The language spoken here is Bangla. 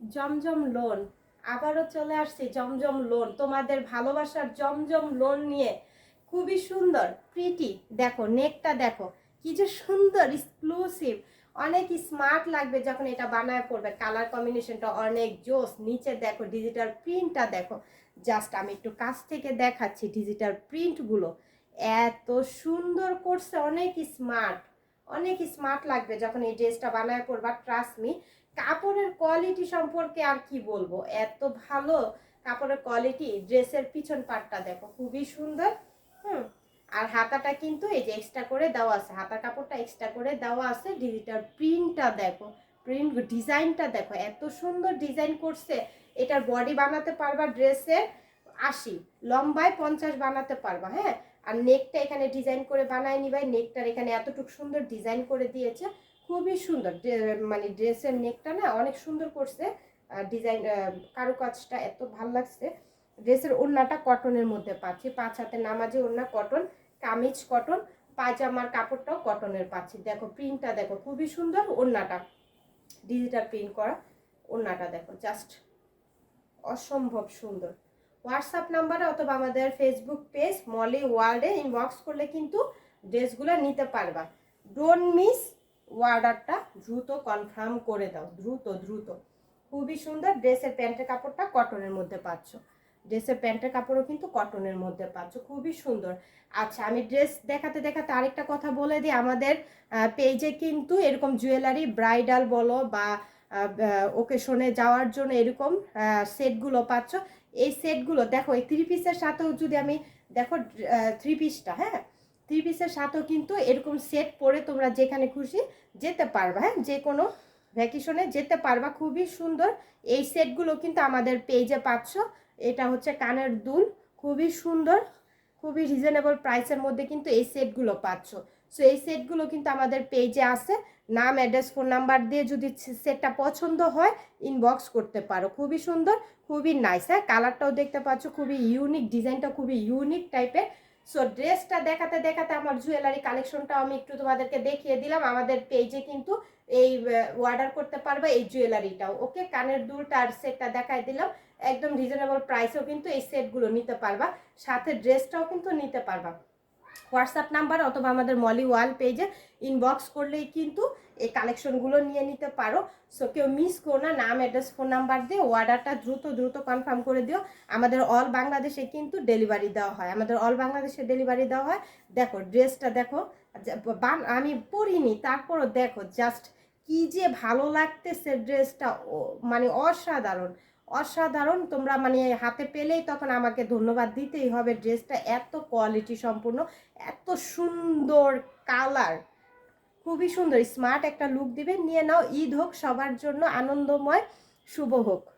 জমজম লোন। আবারও চলে আসছে জমজম লোন। তোমাদের ভালোবাসার জমজম লোন নিয়ে। খুবই সুন্দর প্রিটি দেখো নেকটা দেখো, কি যে সুন্দর এক্সক্লুসিভ অনেক স্মার্ট লাগবে যখন এটা বানায় পড়বে। কালার কম্বিনেশনটা অনেক জোস। নিচে দেখো ডিজিটাল প্রিন্টটা দেখো। জাস্ট আমি একটু কাছ থেকে দেখাচ্ছি ডিজিটাল প্রিন্টগুলো এত সুন্দর করছে, অনেক স্মার্ট অনেক স্মার্ট লাগবে যখন এই ড্রেসটা বানায় পড়বা ট্রাস্ট মি কাপড়ের কোয়ালিটি সম্পর্কে আর কি বলব? এত ভালো কাপড়ের কোয়ালিটি ড্রেসের পিছন পাটটা দেখো, খুবই সুন্দর, হুম? আর হাতাটা কিন্তু এই যে এক্সট্রা করে দেওয়া আছে, হাতার কাপড়টা এক্সট্রা করে দেওয়া আছে ডিজিটাল প্রিন্টটা দেখো প্রিন্ট ডিজাইনটা দেখো, এত সুন্দর ডিজাইন করছে, এটার বডি বানাতে পারবা ড্রেসের আশি, লম্বায় পঞ্চাশ বানাতে পারবা হ্যাঁ? আর নেকটা এখানে ডিজাইন করে বানায় নিবাই নেকটার এখানে এতটুকু সুন্দর ডিজাইন করে দিয়েছে। খুবই সুন্দর। মানে ড্রেসের নেকটা না অনেক সুন্দর করছে। ডিজাইন কারুকাজটা এত ভালো লাগছে। ড্রেসের ওড়নাটা কটনের মধ্যে পাচ্ছি। পাঁচ হাতে নামাজে ওড়না কটন কামিজ কটন পায়জামার কাপড়টাও কটনের পাচ্ছি। দেখো প্রিন্টটা দেখো, খুবই সুন্দর। ওড়নাটা ডিজিটাল প্রিন্ট করা ওড়নাটা দেখো জাস্ট অসম্ভব সুন্দর। হোয়াটসঅ্যাপ নাম্বারে অথবা আমাদের ফেসবুক পেজ মলি ওয়ার্ল্ডে ইনবক্স করলে কিন্তু ড্রেসগুলো নিতে পারবা। ডোন্ট মিস অর্ডারটা দ্রুত কনফার্ম করে দাও, দ্রুত দ্রুত। খুবই সুন্দর ড্রেসের প্যান্টের কাপড়টা কটনের মধ্যে পাচ্ছ। ড্রেসের প্যান্টের কাপড়ও কিন্তু কটনের মধ্যে পাচ্ছ, খুবই সুন্দর। আচ্ছা আমি ড্রেস দেখাতে দেখাতে আরেকটা কথা বলে দিই, আমাদের পেজে কিন্তু এরকম জুয়েলারি ব্রাইডাল বলো বা ওকেশনে যাওয়ার জন্য এরকম সেটগুলো পাচ্ছ। এই সেটগুলো, দেখো, এই থ্রি পিসের সাথেও যদি আমি, দেখো থ্রি পিসটা হ্যাঁ? থ্রি পিসের সাথেও কিন্তু এরকম সেট পরে তোমরা যেখানে খুশি যেতে পারবা হ্যাঁ? যে কোনো ভ্যাকেশনে যেতে পারবা, খুবই সুন্দর। এই সেটগুলো কিন্তু আমাদের পেজে পাচ্ছ। এটা হচ্ছে কানের দুল, খুবই সুন্দর, খুবই রিজনেবল প্রাইসের মধ্যে কিন্তু এই সেটগুলো পাচ্ছ। সো এই সেটগুলো কিন্তু আমাদের পেজে আছে। নাম অ্যাড্রেস ফোন নাম্বার দিয়ে যদি সেটটা পছন্দ হয় ইনবক্স করতে পারো। খুবই সুন্দর, খুবই নাইস হ্যাঁ কালারটাও দেখতে পাচ্ছ, খুবই ইউনিক ডিজাইনটা খুবই ইউনিক টাইপের সো ড্রেসটা দেখাতে দেখাতে আমার জুয়েলারি কালেকশনটাও আমি একটু তোমাদেরকে দেখিয়ে দিলাম। আমাদের পেজে কিন্তু এই অর্ডার করতে পারবে এই জুয়েলারিটাও ওকে কানের দুলটা আর সেটটা দেখাই দিলাম। একদম রিজনেবল প্রাইসেও কিন্তু এই সেটগুলো নিতে পারবা। সাথে ড্রেসটাও কিন্তু নিতে পারবা। হোয়াটসঅ্যাপ নাম্বার অথবা আমাদের মলি ওয়াল পেজে ইনবক্স করলেই কিন্তু এই কালেকশনগুলো নিয়ে নিতে পারো। সো কেউ মিস করো না, নাম অ্যাড্রেস ফোন নাম্বার দিয়ে অর্ডারটা দ্রুত দ্রুত কনফার্ম করে দিও। আমাদের অল বাংলাদেশে কিন্তু ডেলিভারি দেওয়া হয়। আমাদের অল বাংলাদেশে ডেলিভারি দেওয়া হয়। দেখো ড্রেসটা দেখো যা- আমি পরিনি, তারপরও দেখো জাস্ট কি যে ভালো লাগতেছে ড্রেসটা মানে অসাধারণ। অসাধারণ। তোমরা মানে হাতে পেলেই তখন আমাকে ধন্যবাদ দিতেই হবে। ড্রেসটা এত কোয়ালিটি সম্পূর্ণ, এত সুন্দর কালার খুবই সুন্দর। স্মার্ট একটা লুক দিবে। নিয়ে নাও, ঈদ হোক, সবার জন্য আনন্দময়, শুভ হোক।